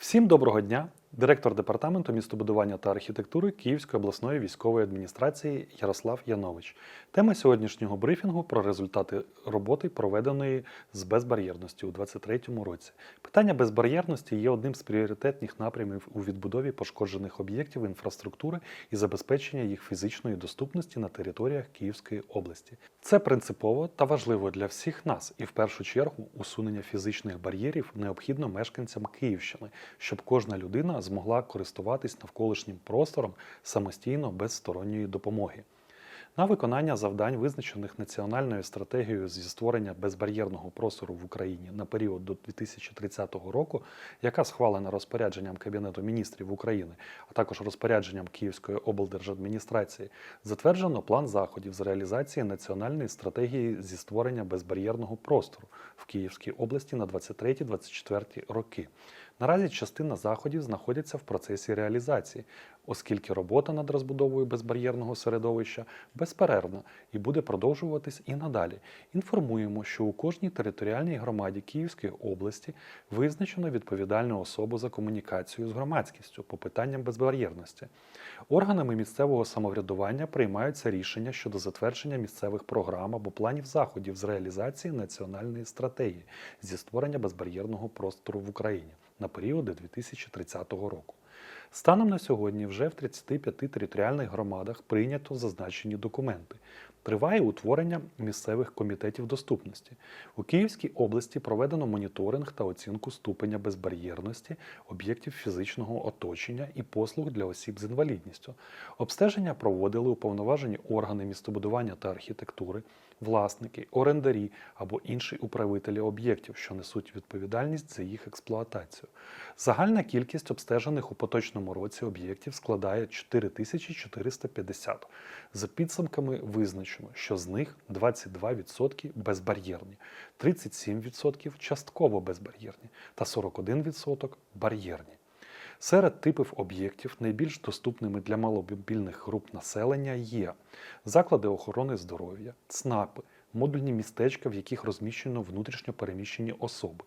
Всім доброго дня! Директор департаменту містобудування та архітектури Київської обласної військової адміністрації Ярослав Янович. Тема сьогоднішнього брифінгу про результати роботи, проведеної з безбар'єрності у 2023 році. Питання безбар'єрності є одним з пріоритетних напрямів у відбудові пошкоджених об'єктів інфраструктури і забезпечення їх фізичної доступності на територіях Київської області. Це принципово та важливо для всіх нас, і в першу чергу усунення фізичних бар'єрів необхідно мешканцям Київщини, щоб кожна людина змогла користуватись навколишнім простором самостійно без сторонньої допомоги. На виконання завдань, визначених національною стратегією зі створення безбар'єрного простору в Україні на період до 2030 року, яка схвалена розпорядженням Кабінету міністрів України, а також розпорядженням Київської облдержадміністрації, затверджено план заходів з реалізації національної стратегії зі створення безбар'єрного простору в Київській області на 23-24 роки. Наразі частина заходів знаходяться в процесі реалізації, оскільки робота над розбудовою безбар'єрного середовища безперервна і буде продовжуватись і надалі. Інформуємо, що у кожній територіальній громаді Київської області визначено відповідальну особу за комунікацію з громадськістю по питанням безбар'єрності. Органами місцевого самоврядування приймаються рішення щодо затвердження місцевих програм або планів заходів з реалізації національної стратегії зі створення безбар'єрного простору в Україні на періоди 2030 року. Станом на сьогодні вже в 35 територіальних громадах прийнято зазначені документи. Триває утворення місцевих комітетів доступності. У Київській області проведено моніторинг та оцінку ступеня безбар'єрності об'єктів фізичного оточення і послуг для осіб з інвалідністю. Обстеження проводили уповноважені органи містобудування та архітектури, власники, орендарі або інші управителі об'єктів, що несуть відповідальність за їх експлуатацію. Загальна кількість обстежених у поточному році об'єктів складає 4450. За підсумками визначено, що з них 22% безбар'єрні, 37% частково безбар'єрні та 41% бар'єрні. Серед типів об'єктів найбільш доступними для маломобільних груп населення є заклади охорони здоров'я, ЦНАПи, модульні містечка, в яких розміщено внутрішньо переміщені особи.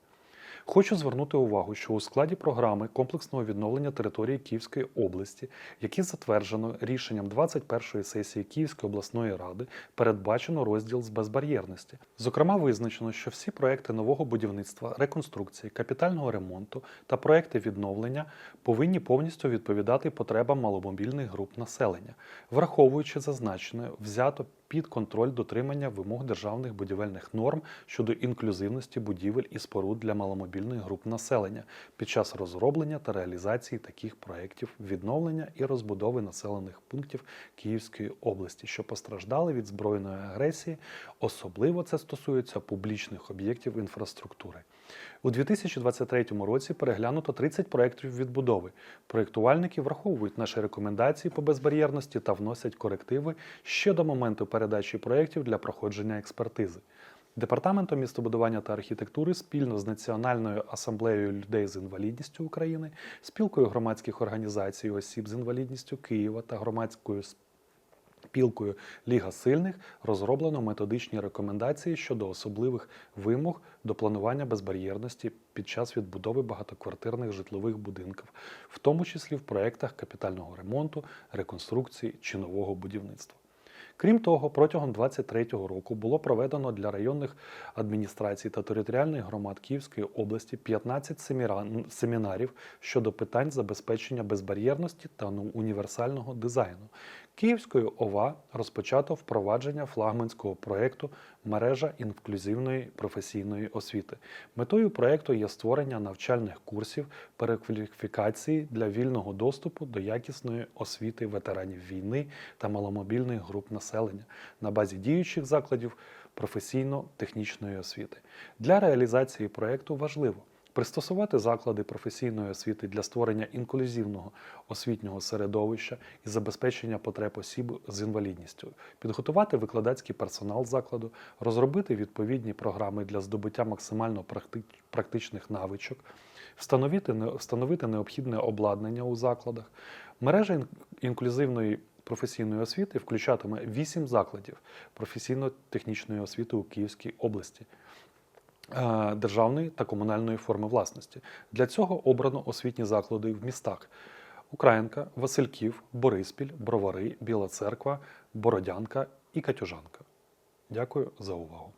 Хочу звернути увагу, що у складі програми комплексного відновлення території Київської області, які затверджено рішенням 21-ї сесії Київської обласної ради, передбачено розділ з безбар'єрності. Зокрема, визначено, що всі проекти нового будівництва, реконструкції, капітального ремонту та проекти відновлення повинні повністю відповідати потребам маломобільних груп населення, враховуючи зазначене, взято під контроль дотримання вимог державних будівельних норм щодо інклюзивності будівель і споруд для маломобільних груп населення під час розроблення та реалізації таких проєктів відновлення і розбудови населених пунктів Київської області, що постраждали від збройної агресії. Особливо це стосується публічних об'єктів інфраструктури. У 2023 році переглянуто 30 проєктів відбудови. Проєктувальники враховують наші рекомендації по безбар'єрності та вносять корективи ще до моменту передачі проєктів для проходження експертизи. Департаментом містобудування та архітектури спільно з Національною асамблеєю людей з інвалідністю України, спілкою громадських організацій осіб з інвалідністю Києва та громадською спілкою Ліга сильних розроблено методичні рекомендації щодо особливих вимог до планування безбар'єрності під час відбудови багатоквартирних житлових будинків, в тому числі в проєктах капітального ремонту, реконструкції чи нового будівництва. Крім того, протягом 2023 року було проведено для районних адміністрацій та територіальних громад Київської області 15 семінарів щодо питань забезпечення безбар'єрності та ну, універсального дизайну. Київською ОВА розпочато впровадження флагманського проєкту Мережа інклюзивної професійної освіти. Метою проєкту є створення навчальних курсів перекваліфікації для вільного доступу до якісної освіти ветеранів війни та маломобільних груп населення на базі діючих закладів професійно-технічної освіти. Для реалізації проєкту важливо пристосувати заклади професійної освіти для створення інклюзивного освітнього середовища і забезпечення потреб осіб з інвалідністю, підготувати викладацький персонал закладу, розробити відповідні програми для здобуття максимально практичних навичок, встановити, необхідне обладнання у закладах. Мережа інклюзивної професійної освіти включатиме 8 закладів професійно-технічної освіти у Київській області. Е, державної та комунальної форми власності. Для цього обрано освітні заклади в містах Українка, Васильків, Бориспіль, Бровари, Біла Церква, Бородянка і Катюжанка. Дякую за увагу.